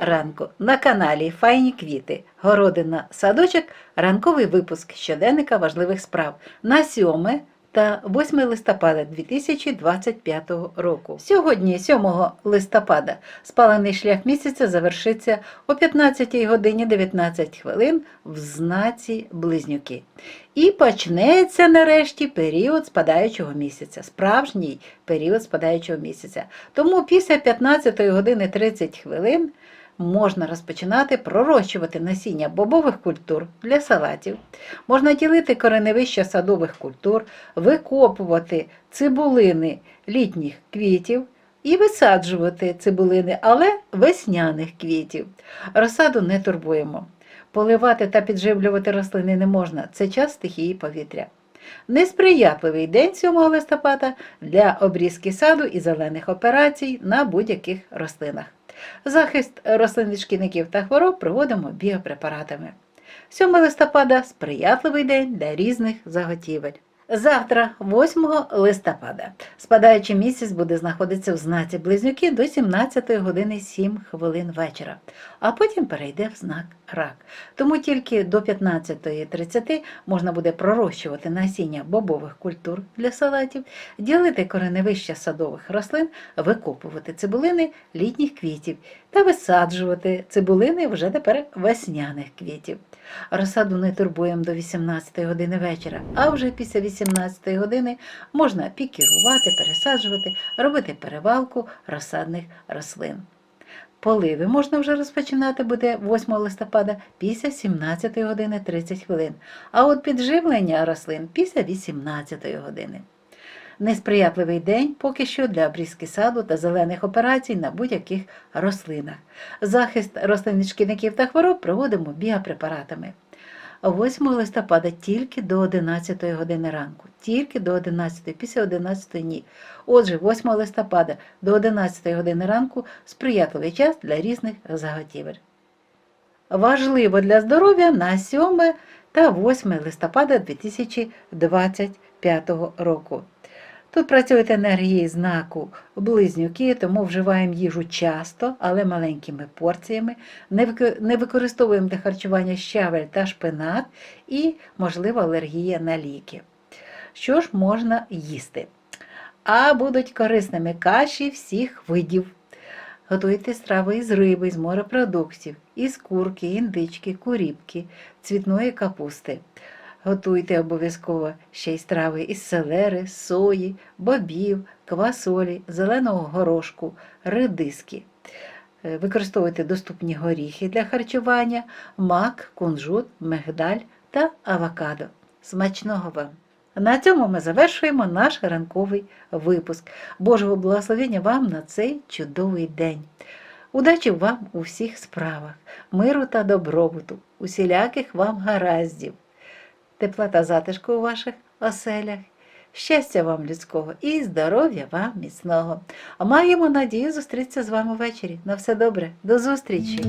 ранку на каналі Файні квіти, городина, садочок, ранковий випуск щоденника важливих справ. На 7 та 8 листопада 2025 року. Сьогодні, 7 листопада, спалений шлях місяця завершиться о 15 годині 19 хвилин в знаці Близнюки. І почнеться нарешті період спадаючого місяця, справжній період спадаючого місяця. Тому після 15 години 30 хвилин можна розпочинати пророщувати насіння бобових культур для салатів. Можна ділити кореневища садових культур, викопувати цибулини літніх квітів і висаджувати цибулини, але весняних квітів. Розсаду не турбуємо. Поливати та підживлювати рослини не можна. Це час стихії повітря. Несприятливий день 7 листопада для обрізки саду і зелених операцій на будь-яких рослинах. Захист рослин від шкідників та хвороб проводимо біопрепаратами. 7 листопада сприятливий день для різних заготівель. Завтра, 8 листопада, спадаючий місяць буде знаходитися в знаці близнюки до 17 години 7 хвилин вечора, а потім перейде в знак рак. Тому тільки до 15.30 можна буде пророщувати насіння бобових культур для салатів, ділити кореневища садових рослин, викопувати цибулини літніх квітів та висаджувати цибулини вже тепер весняних квітів. Розсаду не турбуємо до 18 години вечора, а вже після 18 години можна пікірувати, пересаджувати, робити перевалку розсадних рослин. Поливи можна вже розпочинати буде 8 листопада після 17 години 30 хвилин, а от підживлення рослин після 18 години. Несприятливий день поки що для обрізки саду та зелених операцій на будь-яких рослинах. Захист рослин від шкідників та хвороб проводимо біопрепаратами. 8 листопада тільки до 11 години ранку, тільки до 11, після 11 ні. Отже, 8 листопада до 11 години ранку сприятливий час для різних заготівель. Важливо для здоров'я на 7 та 8 листопада 2025 року. Тут працюють енергії знаку близнюки, тому вживаємо їжу часто, але маленькими порціями. Не використовуємо для харчування щавель та шпинат і, можливо, алергія на ліки. Що ж можна їсти? А будуть корисними каші всіх видів. Готуйте страви із риби, з морепродуктів, із курки, індички, куріпки, цвітної капусти. Готуйте обов'язково ще й страви із селери, сої, бобів, квасолі, зеленого горошку, редиски. Е, Використовуйте доступні горіхи для харчування, мак, кунжут, мигдаль та авокадо. Смачного вам! На цьому ми завершуємо наш ранковий випуск. Божого благословення вам на цей чудовий день. Удачі вам у всіх справах, миру та добробуту, усіляких вам гараздів тепла та затишку у ваших оселях, щастя вам людського і здоров'я вам міцного. А маємо надію зустрітися з вами ввечері. На все добре, до зустрічі!